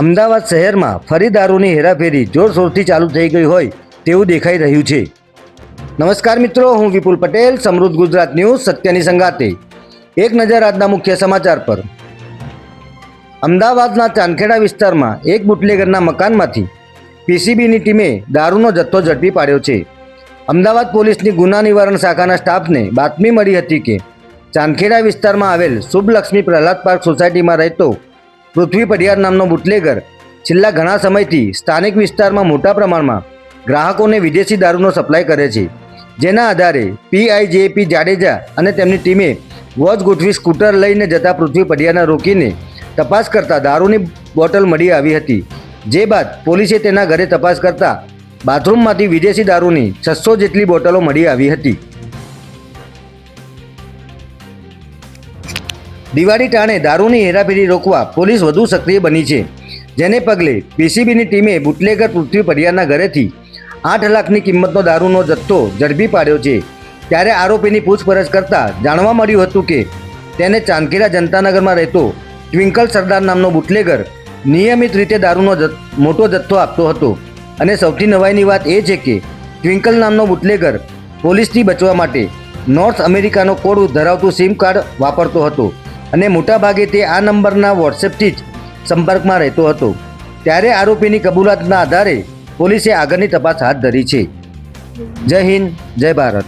અમદાવાદ શહેરમાં ફરી દારૂની હેરાફેરી જોરશોરથી ચાલુ થઈ ગઈ હોય તેવું દેખાઈ રહ્યું છે. નમસ્કાર મિત્રો, હું વિપુલ પટેલ, સમૃદ્ધ ગુજરાત ન્યૂઝ, સત્યની સંગાતે એક નજર આજના મુખ્ય સમાચાર પર. અમદાવાદના ચાંદખેડા વિસ્તારમાં એક બુટલેગરના મકાનમાંથી પીસીબીની ટીમે દારૂનો જથ્થો ઝડપી પાડ્યો છે. અમદાવાદ પોલીસની ગુના નિવારણ શાખાના સ્ટાફને બાતમી મળી હતી કે ચાંદખેડા વિસ્તારમાં આવેલ શુભલક્ષ્મી પ્રહલાદ પાર્ક સોસાયટીમાં રહેતો પૃથ્વી પઢિયાર નામનો બુટલેગર છેલ્લા ઘણા સમયથી સ્થાનિક વિસ્તારમાં મોટા પ્રમાણમાં ગ્રાહકોને વિદેશી દારૂનો સપ્લાય કરે છે. જેના આધારે પીઆઈજેપી જાડેજા અને તેમની ટીમે વોચ ગોઠવી સ્કૂટર લઈને જતા પૃથ્વી પડિયાને રોકીને તપાસ કરતા દારૂની બોટલ મળી આવી હતી. જે બાદ પોલીસે તેના ઘરે તપાસ કરતા બાથરૂમમાંથી વિદેશી દારૂની છસો જેટલી બોટલો મળી આવી હતી. દિવાળી ટાણે દારૂની હેરાફેરી રોકવા પોલીસ વધુ સક્રિય બની છે. જેને પગલે પીસીબીની ટીમે બુટલેગર પૃથ્વી પડિયાના ઘરેથી આઠ લાખની કિંમતનો દારૂનો જથ્થો ઝડપી પાડ્યો છે. ત્યારે આરોપીની પૂછપરછ કરતાં જાણવા મળ્યું હતું કે તેને ચાંદખેડા જનતાનગરમાં રહેતો ટ્વિંકલ સરદાર નામનો બુટલેગર નિયમિત રીતે દારૂનો મોટો જથ્થો આપતો હતો. અને સૌથી નવાઈની વાત એ છે કે ટ્વિંકલ નામનો બુટલેગર પોલીસથી બચવા માટે નોર્થ અમેરિકાનો કોડ ધરાવતું સિમ કાર્ડ વાપરતો હતો. અને મોટાભાગે તે આ નંબરના વોટ્સએપથી જ સંપર્કમાં રહેતો હતો. ત્યારે આરોપીની કબૂલાતના આધારે પોલીસે આગળની તપાસ હાથ ધરી છે. જય હિન્દ, જય ભારત.